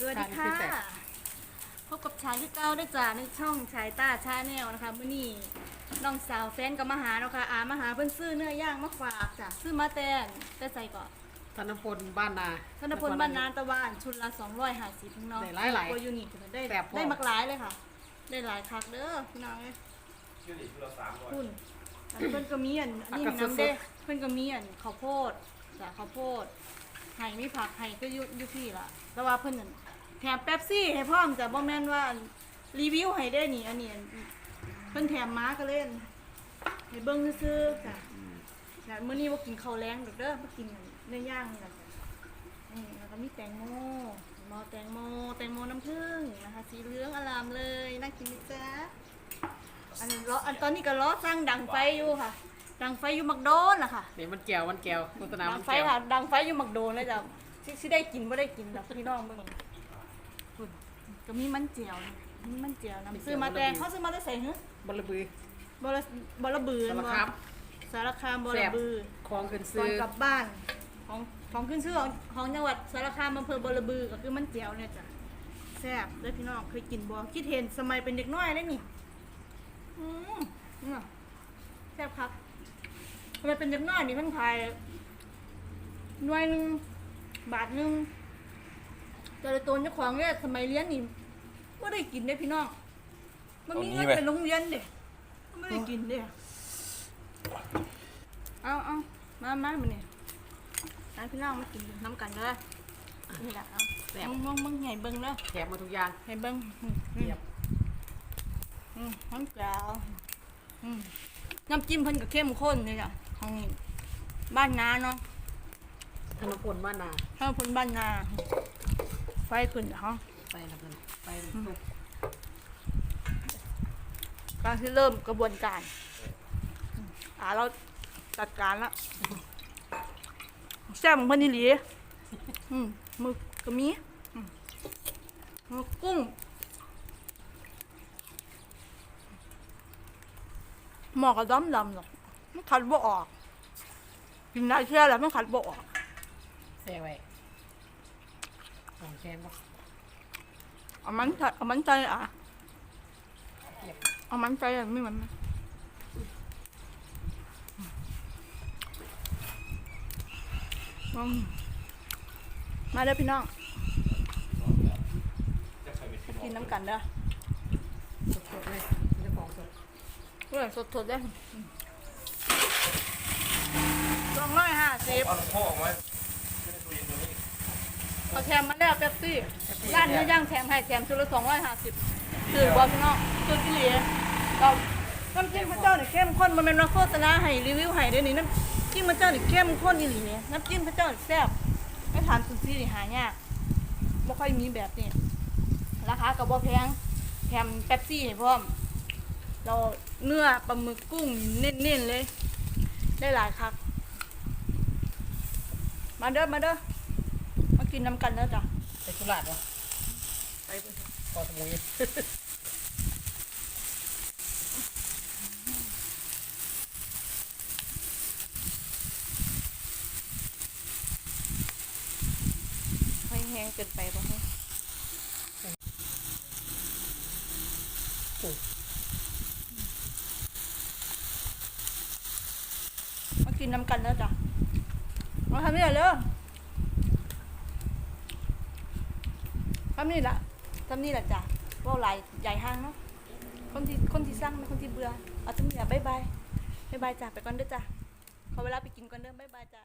สวัสดีค่ะพบกับชายที่เก้าได้จ้าในช่องชายต้าชาแนลนะคะมื่อนี้น้องสาวแฟนกับมาหาเนาะค่ะอามาหาเพิ่นซื้อเนื้อย่างมาฝากจ้ะซื้อมาแตนแต่ใส่ก่อนธนพลบ้านนา ธนพลบ้านนานตะวันชุดละ250พี่น้องได้หลายๆกว่ายูนิคได้แบบพอได้มักหลายเลยค่ะ ได้หลายคักเด้อพี่น้องเอ้ยยูนิตคือเราสามร้อยคุณอันเพิ่นก็มีอันอันนี้ผักกระน้ำสเด้ดเพิ่นก็มีอันข้าวโพดจ้ะข้าวโพดไห้มีผักไห้ก็อยุยุพี่ล่ะแต่ว่าเพิ่นนั่น แถมเป๊ปซี่ให้พร้อมจ้ะบ่แม่นว่าอันรีวิวให้ได้นี่อันนี้อันเพิ่นแถมม้าก็เล่นให้เบิ่งซื่อๆจ้ะแต่มื้อนี้บ่กินข้าวแรงดอกเด้อบ่กินเนื้อย่างนี่ล่ะจ้ะนี่แล้วก็มีแตงโมหมอแตงโมแตงโมน้ำผึ้งนะคะสีเหลืองอลามเลยน่ากินไหมจ๊ะอันล้ออันตอนนี้ก็ล้อสร้างดังไฟอยู่ค่ะ ดังไฟอยู่มักโดนล่ะค่ะ เดี๋ยวมันแก้วมันแก้วโฆษณาดัมังนไฟแก้ว ค่ะ ดังไฟอยู่มักโดนเลยจ้ะสิสิได้กินบ่ได้กินดอกพี่น้องเบิ่งพุ่น ก็มีมันเจียวนะมีมันเจียวนะซื้อมาแต่เขาซื้อมาแต่ใส่หื้อบลบือบ่ละบ่ละบือสารคามสารคามบ่แซ่ละบบือคลองขึ้นก่ซื้อนอกลับบ้าน ของของขึ้นชื่อของของจังหวัดสารคามอำเภอบ่ละบือก็คือมันเจียวเนี่ยจ้ะแซ่บเด้อพี่น้องเคยกินบ่คิดเห็นสมัยเป็นเด็กน้อยเลยนี่อืมเนี่ยแซ่บครับทำไมเป็นเด็กน้อยนี่เพิ่งขายหน่วยหนึ่งบาทหนึ่งแต่ละตัวเจ้าของเนี่ยสมัยเรียนนี่ ไม่ได้กินเด้พี่น้องมันมีเงินไปโรงเรียนเด้ไม่ได้กินเด้เอาเอามามามาเนี่ยให้พี่น้องมากินน้ำกันเลยนี่แหละเอาแซ่บมึงมึงมึงใหญ่เบิ้งเด้อแถมมาทุกอย่างให้เบิ้งอืมอืเทีมยบอืมน้ำเปล่าอืมน้ำจิ้มเพิ่นก็เข้มข้นเลยจ้ะของบ้านนาเนาะ ธนพลบ้านนา ถ้าเพิ่นบ้านนา ไฟขึ้นเหรอ ไปแล้วกันไปทุกการที่เริ่มกระบวนการอืมอ่าเราจัดการละแซ่บของเพิ่นนี่หลีอืมหมึกก็มีอืมหมึกกุ้งหมอกระดำดำๆหรอกมันขัดบ่ออกกินได้แค่แล้วมันขัดบ่ออกแซ่ไว้ของแคนปะ เอามันใส่เอามันใจอะเอามันใจอะไม่เหมือนมันมาเด้อพี่น้องกินน้ำกันเด้อสดๆเลยจ้าของสดเพื่อสดๆเด้อสองร้อยห้าสิบเอาพ่อออกมาขึ้นตู้เย็นตัวนี้ เอาแถมมาแล้วเป๊ปซี่ร้านเนื้อย่างแถมให้แถมชุดละสองร้อยห้าสิบถือว่าพี่น้องคือที่เหลียเราน้ำจิ้มพระเจ้าเนี่ยเข้มข้นมันเป็นว่าโฆษณาให้รีวิวให้เด้อนี่น้ำจิ้มพระเจ้าเนี่ยเข้มข้นอีหลีเนี่ยน้ำจิ้มพระเจ้าเนี่ยแซ่บไม่ทานซูซี่นี่หายากไม่ค่อยมีแบบนี้ราคาก็บ่แพงแถมเป๊ปซี่ให้พร้อม เราเนื้อปลาหมึกกุ้งเน้นๆเลย ได้หลายครับมาเด้อมาเด้อมา กินน้ำกันเด้อจ้ะไปสุราษฎร์วะไปเถอะเกอสมุยไม่แห้งเกินไปป่ะฮะมากินน้ำกันเด้อจ้ะมาทำนี่เด้อ ทำนี่ละทำนี่ละจ้ะว่าหลายใหญ่ห้างเนาะคนที่คนที่สร้างคนที่เบื่อเอาทำนี่ละบายบายบายบายจ้ะไปก่อนเด้อจ้ะขอเวลาไปกินก่อนเด้อบายบายจ้ะ